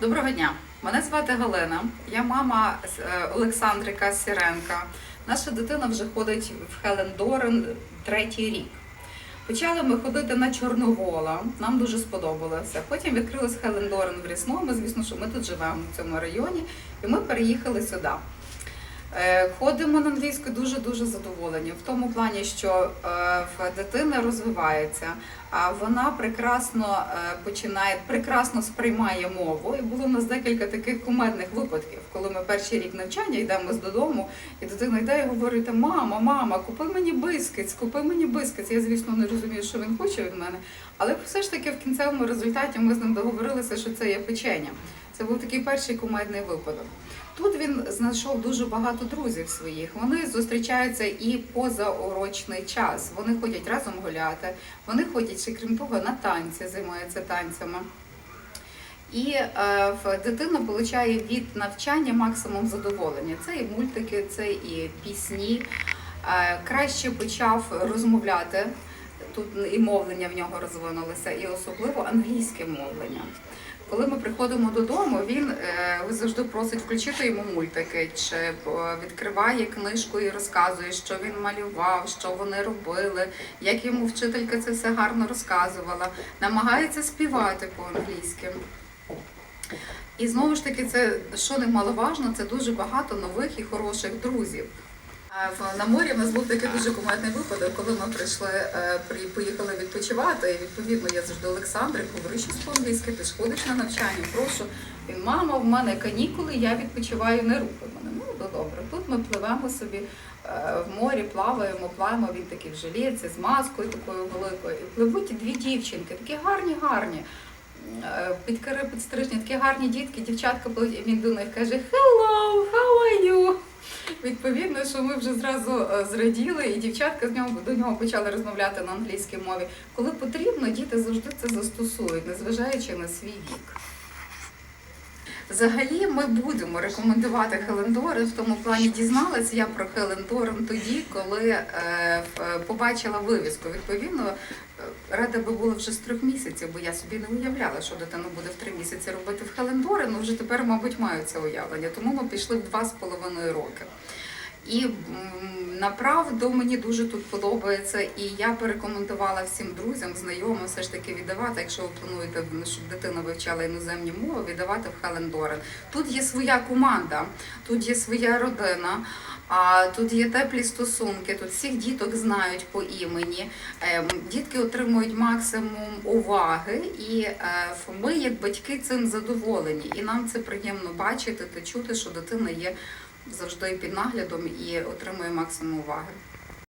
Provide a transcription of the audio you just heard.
Доброго дня, мене звати Галина. Я мама е, Олександрика Сіренка. Наша дитина вже ходить в Хелен Дорен третій рік. Почали ми ходити на Чорновола, нам дуже сподобалося. Потім відкрилась Хелен Дорен в Рісному. Звісно, що ми тут живемо в цьому районі, і ми переїхали сюди. Е, Ходимо на англійську дуже дуже задоволені в тому плані, що е, дитина розвивається, а вона прекрасно е, починає, прекрасно сприймає мову. І було в нас декілька таких кумедних випадків, коли ми перший рік навчання йдемо з додому, і дитина йде і говорить: мама, мама, купи мені бискіт, купи мені бискіт. Я, звісно, не розумію, що він хоче від мене, але все ж таки в кінцевому результаті ми з ним договорилися, що це є печення. Це був такий перший кумедний випадок. Тут він знайшов дуже багато друзів своїх. Вони зустрічаються і позаурочний час. Вони ходять разом гуляти, вони ходять ще крім того на танці, займаються танцями. І е, дитина отримує від навчання максимум задоволення. Це і мультики, це і пісні. Е, краще почав розмовляти. Тут і мовлення в нього розвинулося, і особливо англійське мовлення. Коли ми приходимо додому, він е, завжди просить включити йому мультики, чи е, відкриває книжку і розказує, що він малював, що вони робили, як йому вчителька це все гарно розказувала. Намагається співати по-англійськи. І знову ж таки, це що немаловажно, це дуже багато нових і хороших друзів. На морі в нас був такий дуже кумедний випадок, коли ми прийшли, е, при, відпочивати. І відповідно я завжди Олександр говорю, що по-англійськи ти ж на навчання, прошу. Він, мама, в мене канікули, я відпочиваю, не рухай мене. Ну, то добре. Тут ми пливемо собі е, в морі, плаваємо, плаваємо. Він такий в жилетці з маскою такою великою. І пливуть дві дівчинки, такі гарні, гарні. Е, Під кари підстрижні, такі гарні дітки, дівчатка пливуть, і він до них каже Hello, you? Відповідно, що ми вже зразу е, зраділи, і дівчатка з нього до нього почали розмовляти на англійській мові. Коли потрібно, діти завжди це застосують, незважаючи на свій вік. Взагалі, ми будемо рекомендувати Хелендори. В тому плані дізналася я про Хелендор тоді, коли е, побачила вивіску. Відповідно, е, рада би була вже з трьох місяців, бо я собі не уявляла, що дитина буде в три місяці робити в Хелендори. Ну вже тепер, мабуть, маю це уявлення. Тому ми пішли в два з половиною роки. І направду мені дуже тут подобається, і я порекомендувала всім друзям, знайомим все ж таки віддавати, якщо ви плануєте, щоб дитина вивчала іноземні мови, віддавати в Хелен Дорен. Тут є своя команда, тут є своя родина. А тут є теплі стосунки, тут всіх діток знають по імені. Ем, Дітки отримують максимум уваги, і е, ми, як батьки, цим задоволені. І нам це приємно бачити та чути, що дитина є завжди під наглядом і отримує максимум уваги.